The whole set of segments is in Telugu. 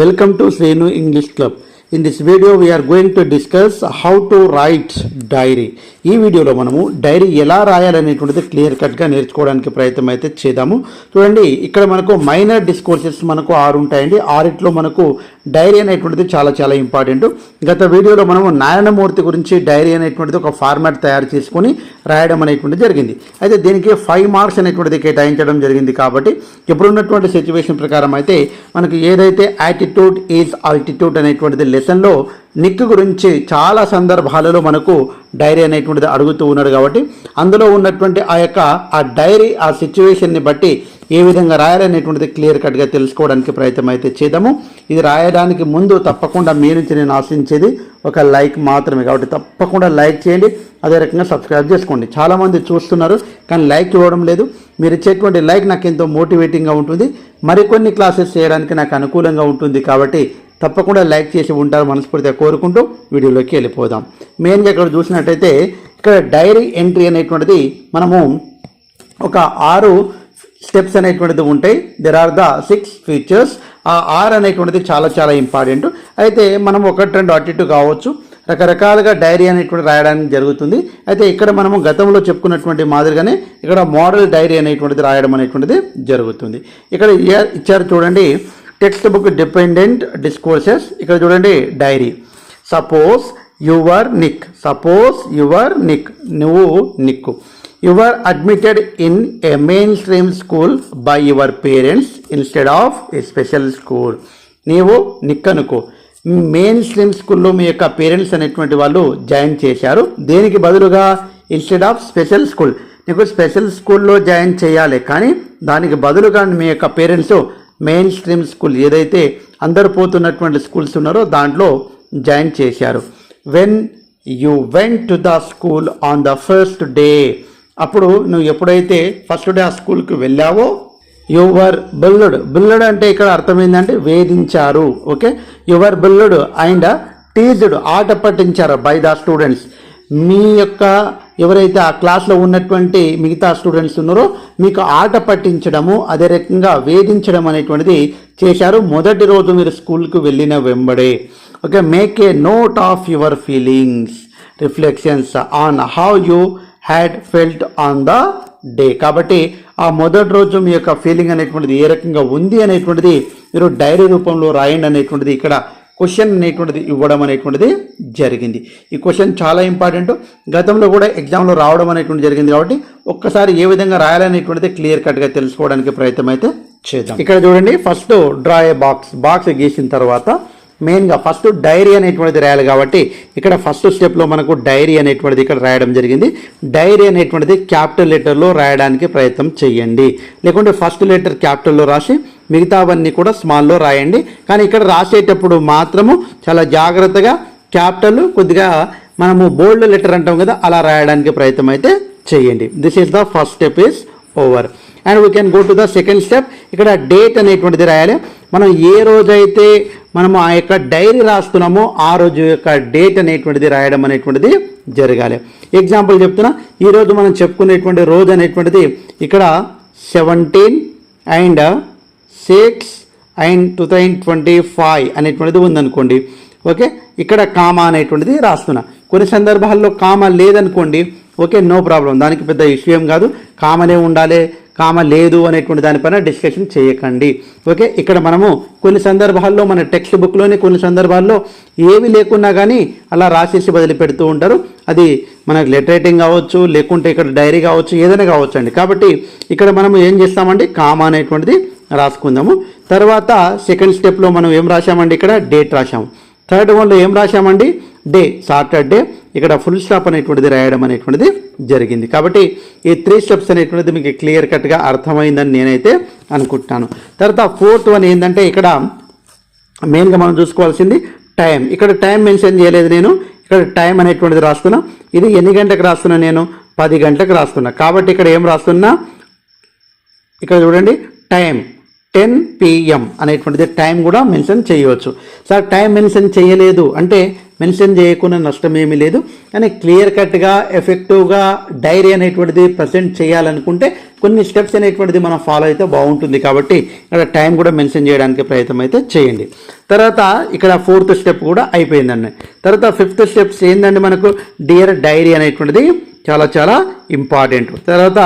Welcome to Shrenu English club. In this video we're going to discuss how to write diary ఈ వీడియోలో మనము డైరీ ఎలా రాయాలనేటువంటిది క్లియర్ కట్గా నేర్చుకోవడానికి ప్రయత్నం అయితే చేద్దాము. చూడండి ఇక్కడ మనకు మైనర్ డిస్కోర్సెస్ మనకు ఆరు ఉంటాయండి. ఆరిట్లో మనకు డైరీ అనేటువంటిది చాలా చాలా ఇంపార్టెంట్. గత వీడియోలో మనము నారాయణమూర్తి గురించి డైరీ అనేటువంటిది ఒక ఫార్మాట్ తయారు చేసుకొని రాయడం అనేటువంటిది జరిగింది. అయితే దీనికి ఫైవ్ మార్క్స్ అనేటువంటిది కేటాయించడం జరిగింది కాబట్టి ఇప్పుడున్నటువంటి సిచ్యువేషన్ ప్రకారం అయితే మనకు ఏదైతే యాటిట్యూడ్ ఈజ్ ఆల్టిట్యూడ్ అనేటువంటిది దేశంలో నిక్ గురించి చాలా సందర్భాలలో మనకు డైరీ అనేటువంటిది అడుగుతూ ఉన్నాడు కాబట్టి అందులో ఉన్నటువంటి ఆ యొక్క ఆ డైరీ ఆ సిచ్యువేషన్ని బట్టి ఏ విధంగా రాయాలనేటువంటిది క్లియర్ కట్గా తెలుసుకోవడానికి ప్రయత్నం అయితే చేద్దాము. ఇది రాయడానికి ముందు తప్పకుండా మీ నుంచి నేను ఆశించేది ఒక లైక్ మాత్రమే కాబట్టి తప్పకుండా లైక్ చేయండి. అదే రకంగా సబ్స్క్రైబ్ చేసుకోండి. చాలామంది చూస్తున్నారు కానీ లైక్ ఇవ్వడం లేదు. మీరు ఇచ్చేటువంటి లైక్ నాకు ఎంతో మోటివేటింగ్గా ఉంటుంది. మరికొన్ని క్లాసెస్ చేయడానికి నాకు అనుకూలంగా ఉంటుంది కాబట్టి తప్పకుండా లైక్ చేసి ఉంటారు మనస్ఫూర్తిగా కోరుకుంటూ వీడియోలోకి వెళ్ళిపోదాం. మెయిన్గా ఇక్కడ చూసినట్టయితే ఇక్కడ డైరీ ఎంట్రీ అనేటువంటిది మనము ఒక ఆరు స్టెప్స్ అనేటువంటిది ఉంటాయి. There are the six features ఆ ఆర్ అనేటువంటిది చాలా చాలా ఇంపార్టెంట్. అయితే మనం ఒకటి రెండు అటు ఇటు కావచ్చు. రకరకాలుగా డైరీ అనేటువంటి రాయడానికి జరుగుతుంది. అయితే ఇక్కడ మనము గతంలో చెప్పుకున్నటువంటి మాదిరిగానే ఇక్కడ మోడల్ డైరీ అనేటువంటిది రాయడం అనేటువంటిది జరుగుతుంది. ఇక్కడ ఇచ్చారు చూడండి. Text book dependent discourses. ఇక్కడ చూడండి diary. Suppose your Nick. Suppose your Nick. నువ్వు నిక్కు. Your admitted in a mainstream school by your parents instead of a special school నీవు నిక్ అనుకో మెయిన్ స్ట్రీమ్ స్కూల్లో మీ యొక్క పేరెంట్స్ అనేటువంటి వాళ్ళు జాయిన్ చేశారు. దేనికి బదులుగా? ఇన్స్టెడ్ ఆఫ్ స్పెషల్ స్కూల్ నీకు స్పెషల్ స్కూల్లో జాయిన్ చేయాలి. కానీ దానికి బదులుగా మీ యొక్క పేరెంట్స్ మెయిన్ స్ట్రీమ్ స్కూల్ ఏదైతే అందరు పోతున్నటువంటి స్కూల్స్ ఉన్నారో దాంట్లో జాయిన్ చేశారు. When you went to the school on the first day అప్పుడు నువ్వు ఎప్పుడైతే ఫస్ట్ డే ఆ స్కూల్కి వెళ్ళావో యువర్ బిల్లుడ్ బిల్లుడ్ అంటే ఇక్కడ అర్థమైందంటే వేధించారు okay your bullied and teased ఆట పట్టించారు బై ద స్టూడెంట్స్ మీ యొక్క ఎవరైతే ఆ క్లాస్లో ఉన్నటువంటి మిగతా స్టూడెంట్స్ ఉన్నారో మీకు ఆట పట్టించడము అదే రకంగా వేధించడం అనేటువంటిది చేశారు. మొదటి రోజు మీరు స్కూల్కి వెళ్ళిన వెంబడే. Okay make a note of your feelings reflections on how you had felt on the day కాబట్టి ఆ మొదటి రోజు మీ యొక్క ఫీలింగ్ అనేటువంటిది ఏ రకంగా ఉంది అనేటువంటిది మీరు డైరీ రూపంలో రాయండి అనేటువంటిది ఇక్కడ క్వశ్చన్ అనేటువంటిది ఇవ్వడం అనేటువంటిది జరిగింది. ఈ క్వశ్చన్ చాలా ఇంపార్టెంట్ గతంలో కూడా ఎగ్జామ్లో రావడం అనేటువంటి జరిగింది కాబట్టి ఒక్కసారి ఏ విధంగా రాయాలనేటువంటిది క్లియర్ కట్గా తెలుసుకోవడానికి ప్రయత్నం అయితే చేద్దాం. ఇక్కడ చూడండి first draw a box box గీసిన తర్వాత మెయిన్గా ఫస్ట్ డైరీ అనేటువంటిది రాయాలి కాబట్టి ఇక్కడ ఫస్ట్ స్టెప్లో మనకు డైరీ అనేటువంటిది ఇక్కడ రాయడం జరిగింది. డైరీ అనేటువంటిది క్యాపిటల్ లెటర్లో రాయడానికి ప్రయత్నం చేయండి. లేకుంటే ఫస్ట్ లెటర్ క్యాపిటల్లో రాసి మిగతావన్నీ కూడా స్మాల్లో రాయండి. కానీ ఇక్కడ రాసేటప్పుడు మాత్రము చాలా జాగ్రత్తగా క్యాపిటల్ కొద్దిగా మనము బోల్డ్ లెటర్ అంటాం కదా అలా రాయడానికి ప్రయత్నం అయితే చేయండి. This is the first step is over and we can go to the second step ఇక్కడ డేట్ అనేటువంటిది రాయాలి. మనం ఏ రోజైతే మనము ఆ యొక్క డైరీ రాస్తున్నామో ఆ రోజు యొక్క డేట్ అనేటువంటిది రాయడం అనేటువంటిది జరగాలి. ఎగ్జాంపుల్ చెప్తున్నా. ఈరోజు మనం చెప్పుకునేటువంటి రోజు అనేటువంటిది ఇక్కడ seventeen and six and two thousand twenty five అనేటువంటిది ఉందనుకోండి. ఓకే? ఇక్కడ కామా అనేటువంటిది రాస్తున్నా. కొన్ని సందర్భాల్లో కామా లేదనుకోండి ఓకే నో ప్రాబ్లం. దానికి పెద్ద ఇష్యూ ఏం కాదు. కామనే ఉండాలి కామ లేదు అనేటువంటి దానిపైన డిస్కషన్ చేయకండి. ఓకే? ఇక్కడ మనము కొన్ని సందర్భాల్లో మన టెక్స్ట్ బుక్లోనే కొన్ని సందర్భాల్లో ఏవి లేకున్నా కానీ అలా రాసేసి వదిలిపెడుతూ ఉంటారు. అది మనకు లెటర్ రైటింగ్ కావచ్చు లేకుంటే ఇక్కడ డైరీ కావచ్చు ఏదైనా కావచ్చు అండి. కాబట్టి ఇక్కడ మనం ఏం చేస్తామండి? కామ అనేటువంటిది రాసుకుందాము. తర్వాత సెకండ్ స్టెప్లో మనం ఏం రాశామండి ఇక్కడ? డేట్ రాసాము థర్డ్ వన్లో ఏం రాశామండి? Day Saturday. ఇక్కడ ఫుల్ స్టాప్ అనేటువంటిది రాయడం అనేటువంటిది జరిగింది. కాబట్టి ఈ త్రీ స్టెప్స్ అనేటువంటిది మీకు క్లియర్ కట్గా అర్థమైందని నేనైతే అనుకుంటున్నాను. తర్వాత ఫోర్త్ వన్ ఏంటంటే ఇక్కడ మెయిన్గా మనం చూసుకోవాల్సింది టైం. ఇక్కడ టైం మెన్షన్ చేయలేదు నేను. ఇక్కడ టైం అనేటువంటిది రాస్తున్నా. ఇది ఎన్ని గంటలకు రాస్తున్నా నేను? పది గంటలకు రాస్తున్నా. కాబట్టి ఇక్కడ ఏం రాస్తున్నా? ఇక్కడ చూడండి టైం. టెన్ పిఎం అనేటువంటిది టైం కూడా మెన్షన్ చేయవచ్చు. సార్ టైం మెన్షన్ చేయలేదు. అంటే మెన్షన్ చేయకుండా నష్టం ఏమీ లేదు. కానీ క్లియర్ కట్గా ఎఫెక్టివ్గా డైరీ అనేటువంటిది ప్రజెంట్ చేయాలనుకుంటే కొన్ని స్టెప్స్ అనేటువంటిది మనం ఫాలో అయితే బాగుంటుంది కాబట్టి ఇక్కడ టైం కూడా మెన్షన్ చేయడానికి ప్రయత్నం అయితే చేయండి. తర్వాత ఇక్కడ ఫోర్త్ స్టెప్ కూడా అయిపోయిందండి. తర్వాత ఫిఫ్త్ స్టెప్స్ ఏంటంటే మనకు? డియర్ డైరీ అనేటువంటిది చాలా చాలా ఇంపార్టెంట్ తర్వాత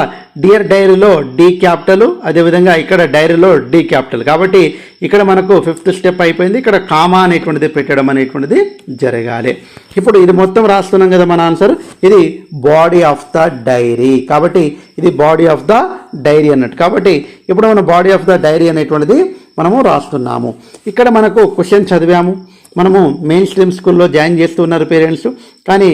డియర్ డైరీలో డి క్యాపిటల్ అదేవిధంగా ఇక్కడ డైరీలో డి క్యాపిటల్ కాబట్టి ఇక్కడ మనకు ఫిఫ్త్ స్టెప్ అయిపోయింది. ఇక్కడ కామా అనేటువంటిది పెట్టడం అనేటువంటిది జరగాలి. ఇప్పుడు ఇది మొత్తం రాస్తున్నాం కదా మన ఆన్సర్ ఇది బాడీ ఆఫ్ ద డైరీ కాబట్టి ఇది బాడీ ఆఫ్ ద డైరీ అన్నట్టు. కాబట్టి ఇప్పుడు మనం బాడీ ఆఫ్ ద డైరీ అనేటువంటిది మనము రాస్తున్నాము. ఇక్కడ మనకు క్వశ్చన్ చదివాము. మనము మెయిన్ స్ట్రీమ్ స్కూల్లో జాయిన్ చేస్తున్నారు పేరెంట్స్ కానీ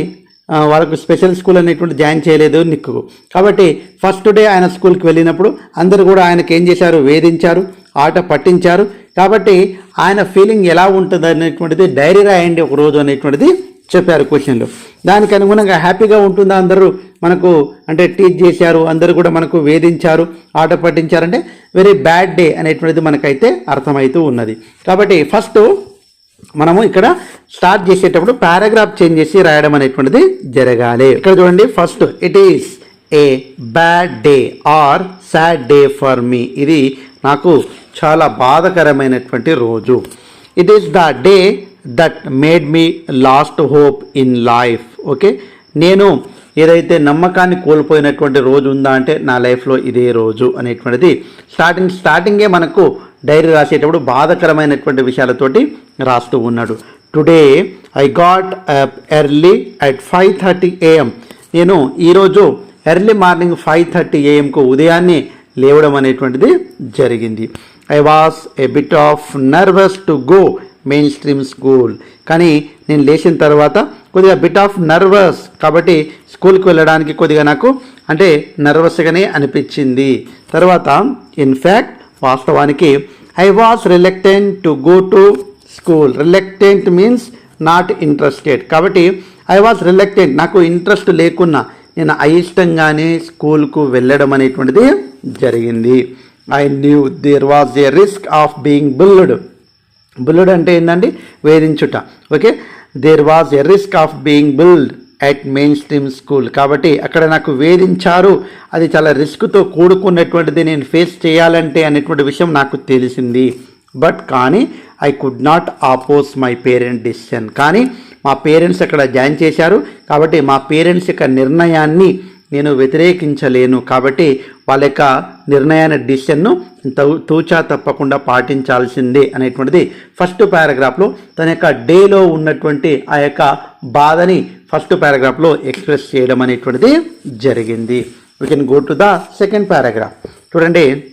వాళ్ళకు స్పెషల్ స్కూల్ అనేటువంటి జాయిన్ చేయలేదు నిక్కు. కాబట్టి ఫస్ట్ డే ఆయన స్కూల్కి వెళ్ళినప్పుడు అందరూ కూడా ఆయనకి ఏం చేశారు? వేధించారు ఆట పట్టించారు. కాబట్టి ఆయన ఫీలింగ్ ఎలా ఉంటుంది అనేటువంటిది డైరీ రాయండి ఒక రోజు అనేటువంటిది చెప్పారు క్వశ్చన్లు. దానికి అనుగుణంగా హ్యాపీగా ఉంటుందా అందరూ? మనకు అంటే టీచ్ చేశారు అందరూ కూడా మనకు వేధించారు ఆట పట్టించారంటే వెరీ బ్యాడ్ డే అనేటువంటిది మనకైతే అర్థమవుతూ ఉన్నది. కాబట్టి ఫస్ట్ మనము ఇక్కడ స్టార్ట్ చేసేటప్పుడు పారాగ్రాఫ్ చేంజ్ చేసి రాయడం అనేటువంటిది జరగాలి. ఇక్కడ చూడండి first it is a bad day or sad day for me ఇది నాకు చాలా బాధకరమైనటువంటి రోజు. It is the day that made me lost hope in life okay నేను ఏదైతే నమ్మకాన్ని కోల్పోయినటువంటి రోజు ఉందా అంటే నా లైఫ్లో ఇదే రోజు అనేటువంటిది. స్టార్టింగ్ స్టార్టింగే మనకు డైరీ రాసేటప్పుడు బాధకరమైనటువంటి విషయాలతోటి రాస్తూ ఉన్నాడు. Today I got early at five thirty AM నేను ఈరోజు ఎర్లీ మార్నింగ్ ఫైవ్ థర్టీ ఏఎంకు ఉదయాన్నే లేవడం అనేటువంటిది జరిగింది. I was a bit of nervous to go mainstream school కానీ నేను లేచిన తర్వాత కొద్దిగా బిట్ ఆఫ్ నర్వస్ కాబట్టి స్కూల్కి వెళ్ళడానికి కొద్దిగా నాకు అంటే నర్వస్గానే అనిపించింది. తర్వాత ఇన్ఫ్యాక్ట్ వాస్తవానికి I was reluctant to go to school reluctant means not interested కాబట్టి ఐ వాస్ రిలెక్టెంట్ నాకు ఇంట్రెస్ట్ లేకున్నా నేను అయిష్టంగానే స్కూల్కు వెళ్ళడం అనేటువంటిది జరిగింది. I knew there was a risk of being bullied bullied అంటే ఏంటండి వేధించుట. Okay there was a risk of being bullied at mainstream school కాబట్టి అక్కడ నాకు వేధించారు. అది చాలా రిస్క్తో కూడుకున్నటువంటిది నేను ఫేస్ చేయాలంటే అనేటువంటి విషయం నాకు తెలిసింది. బట్ కానీ I could not oppose my parent decision కానీ మా పేరెంట్స్ అక్కడ జాయిన్ చేశారు. కాబట్టి మా పేరెంట్స్ యొక్క నిర్ణయాన్ని నేను వ్యతిరేకించలేను. కాబట్టి వాళ్ళ యొక్క నిర్ణయాన్ని డిసిషన్ను తూ- తూచా తప్పకుండా పాటించాల్సిందే అనేటువంటిది ఫస్ట్ పారాగ్రాఫ్లో. తన యొక్క డేలో ఉన్నటువంటి ఆ యొక్క బాధని ఫస్ట్ పారాగ్రాఫ్లో ఎక్స్ప్రెస్ చేయడం అనేటువంటిది జరిగింది. We can go to the second paragraph చూడండి.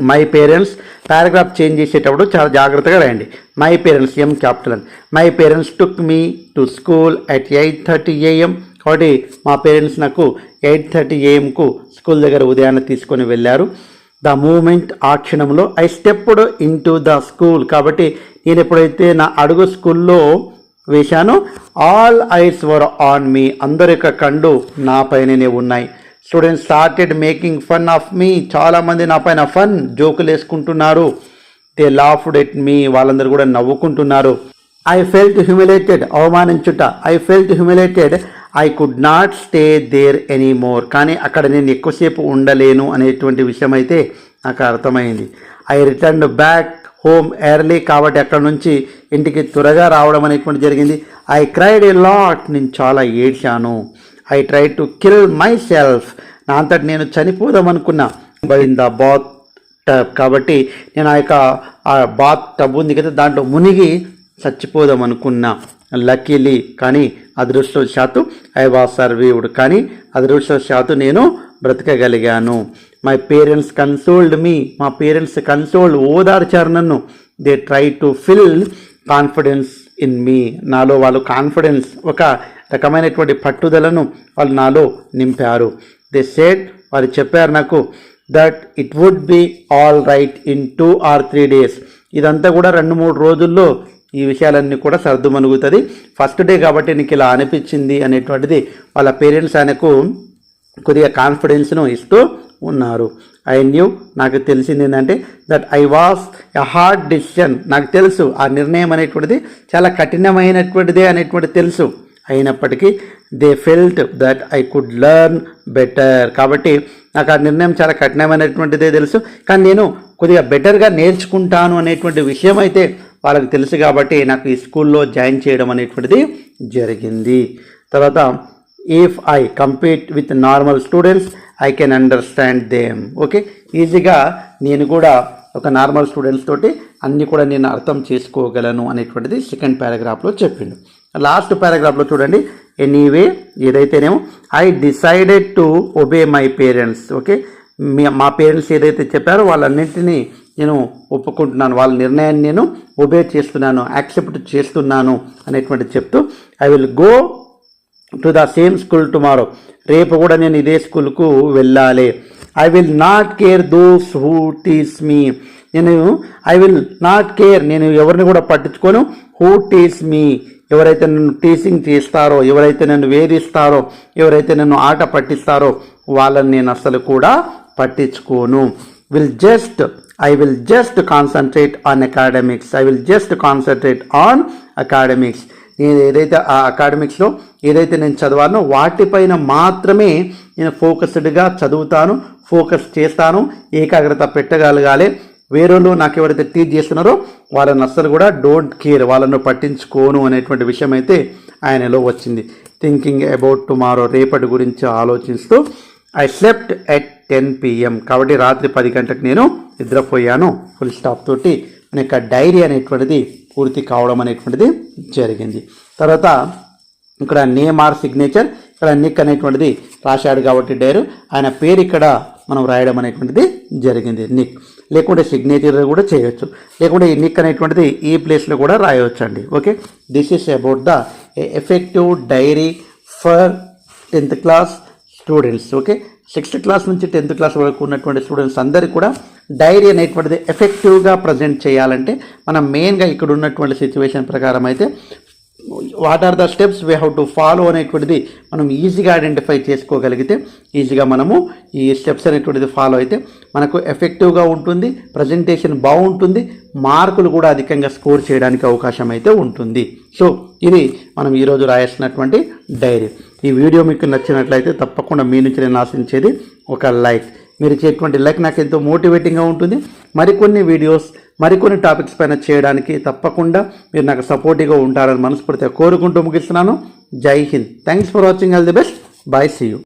మై పేరెంట్స్ పారాగ్రాఫ్ చేంజ్ చేసేటప్పుడు చాలా జాగ్రత్తగా రాయండి. మై పేరెంట్స్ ఎం క్యాపిటల్ అని my parents took me to school at eight thirty AM కాబట్టి మా పేరెంట్స్ నాకు ఎయిట్ థర్టీ ఏఎంకు స్కూల్ దగ్గర ఉదయాన్నే తీసుకొని వెళ్ళారు. ద మూమెంట్ ఆ క్షణంలో I stepped in to the school కాబట్టి నేను ఎప్పుడైతే నా అడుగు స్కూల్లో వేశానో all eyes were on me అందరి యొక్క కళ్ళు నా పైననే ఉన్నాయి. Students started making fun of me. చాలామంది నా పైన ఫన్ జోకులు వేసుకుంటున్నారు. దే లాఫ్డ్ ఎట్ మీ వాళ్ళందరూ కూడా నవ్వుకుంటున్నారు. I felt humiliated అవమానించుట. I felt humiliated I could not stay there any more కానీ అక్కడ నేను ఎక్కువసేపు ఉండలేను అనేటువంటి విషయం అయితే నాకు అర్థమైంది. I return back home early కాబట్టి అక్కడ నుంచి ఇంటికి త్వరగా రావడం అనేటువంటి జరిగింది. ఐ క్రైడ్ ఏ లాట్ నేను చాలా ఏడ్చాను. I try to kill myself నా అంతటి నేను చనిపోదాం అనుకున్నా. ఇన్ ద బాత్ టబ్ కాబట్టి నేను ఆ యొక్క ఆ బాత్ టబ్ ఉంది కదా దాంట్లో మునిగి చచ్చిపోదాం అనుకున్నా. లక్కీలీ కానీ అదృష్టవశాత్తు ఐ వాజ్ సర్వీవ్డ్ కానీ అదృష్టవశాత్తు నేను బ్రతకగలిగాను. మై పేరెంట్స్ కన్సోల్డ్ మీ మా పేరెంట్స్ కన్సోల్డ్ ఓదార్చారు నన్ను. They try to fill confidence in me నాలో వాళ్ళు కాన్ఫిడెన్స్ ఒక రకమైనటువంటి పట్టుదలను వాళ్ళు నాలో నింపారు. దే సేట్ వారు చెప్పారు నాకు that it would be all right in two or three days ఇదంతా కూడా రెండు మూడు రోజుల్లో ఈ విషయాలన్నీ కూడా సర్దుమణుగుతుంది. ఫస్ట్ డే కాబట్టి నీకు ఇలా అనిపించింది అనేటువంటిది వాళ్ళ పేరెంట్స్ ఆయనకు కొద్దిగా కాన్ఫిడెన్స్ను ఇస్తూ ఉన్నారు. ఐ న్యూ నాకు తెలిసింది ఏంటంటే that I was a hard decision నాకు తెలుసు ఆ నిర్ణయం అనేటువంటిది చాలా కఠినమైనటువంటిదే అనేటువంటిది తెలుసు. అయినప్పటికీ they felt that I could learn better కాబట్టి నాకు ఆ నిర్ణయం చాలా కఠినమైనటువంటిదే తెలుసు. కానీ నేను కొద్దిగా బెటర్గా నేర్చుకుంటాను అనేటువంటి విషయం అయితే వాళ్ళకి తెలుసు కాబట్టి నాకు ఈ స్కూల్లో జాయిన్ చేయడం అనేటువంటిది జరిగింది. తర్వాత if I compete with normal students I can understand them okay ఈజీగా నేను కూడా ఒక నార్మల్ స్టూడెంట్స్ తోటి అన్నీ కూడా నేను అర్థం చేసుకోగలను అనేటువంటిది సెకండ్ పారాగ్రాఫ్లో చెప్పిండు. లాస్ట్ పారాగ్రాఫ్లో చూడండి. Anyway ఏదైతేనేమో I decided to obey my parents okay మా పేరెంట్స్ ఏదైతే చెప్పారో వాళ్ళన్నింటినీ నేను ఒప్పుకుంటున్నాను. వాళ్ళ నిర్ణయాన్ని నేను ఒబే చేస్తున్నాను యాక్సెప్ట్ చేస్తున్నాను అనేటువంటి చెప్తూ I will go to the same school tomorrow రేపు కూడా నేను ఇదే స్కూల్కు వెళ్ళాలి. I will not care those who tease me నేను ఐ విల్ నాట్ కేర్ నేను ఎవరిని కూడా పట్టించుకోను. హూ టీస్ మీ ఎవరైతే నన్ను టీచింగ్ చేస్తారో ఎవరైతే నన్ను వేధిస్తారో ఎవరైతే నన్ను ఆట పట్టిస్తారో వాళ్ళని నేను అసలు కూడా పట్టించుకోను. Will just I will just concentrate on academics I will just concentrate on academics నేను ఏదైతే ఆ అకాడమిక్స్లో ఏదైతే నేను చదవానో వాటిపైన మాత్రమే నేను ఫోకస్డ్గా చదువుతాను ఫోకస్ చేస్తాను ఏకాగ్రత పెట్టగలగాలి. వేరేళ్ళు నాకు ఎవరైతే టీచ్ చేస్తున్నారో వాళ్ళని అస్సలు కూడా డోంట్ కేర్ వాళ్ళను పట్టించుకోను అనేటువంటి విషయం అయితే ఆయనలో వచ్చింది. థింకింగ్ అబౌట్ టుమారో రేపటి గురించి ఆలోచిస్తూ I slept at ten PM కాబట్టి రాత్రి పది గంటలకు నేను నిద్రపోయాను. ఫుల్ స్టాప్ తోటి మన యొక్క డైరీ అనేటువంటిది పూర్తి కావడం అనేటువంటిది జరిగింది. తర్వాత ఇక్కడ నేమ్ ఆర్ సిగ్నేచర్ ఇక్కడ నిక్ అనేటువంటిది రాశాడు కాబట్టి డైరు ఆయన పేరు ఇక్కడ మనం రాయడం అనేటువంటిది జరిగింది. నిక్ లేకుంటే సిగ్నేచర్ కూడా చేయొచ్చు. లేకుంటే ఈ నిక్ అనేటువంటిది ఈ ప్లేస్లో కూడా రాయవచ్చు అండి okay this is about the effective diary for tenth class students okay sixth class నుంచి టెన్త్ క్లాస్ వరకు ఉన్నటువంటి స్టూడెంట్స్ అందరికీ కూడా డైరీ అనేటువంటిది ఎఫెక్టివ్గా ప్రజెంట్ చేయాలంటే మనం మెయిన్గా ఇక్కడ ఉన్నటువంటి సిచ్యువేషన్ ప్రకారం అయితే what are the steps we have to follow అనేటువంటిది మనం ఈజీగా ఐడెంటిఫై చేసుకోగలిగితే ఈజీగా మనము ఈ స్టెప్స్ అనేటువంటిది ఫాలో అయితే మనకు ఎఫెక్టివ్గా ఉంటుంది ప్రజెంటేషన్ బాగుంటుంది మార్కులు కూడా అధికంగా స్కోర్ చేయడానికి అవకాశం అయితే ఉంటుంది. సో ఇది మనం ఈరోజు రాయాల్సినటువంటి డైరీ ఈ వీడియో మీకు నచ్చినట్లయితే తప్పకుండా మీ నుంచి నేను ఆశించేది ఒక లైక్ మీరు ఇచ్చేటువంటి లైక్ నాకు ఎంతో మోటివేటింగ్గా ఉంటుంది. మరికొన్ని వీడియోస్ మరికొన్ని టాపిక్స్ పైన చేయడానికి తప్పకుండా మీరు నాకు సపోర్టివ్గా ఉంటారని మనస్ఫూర్తిగా కోరుకుంటూ ముగిస్తున్నాను. జై Hind. Thanks for watching all the best bye see you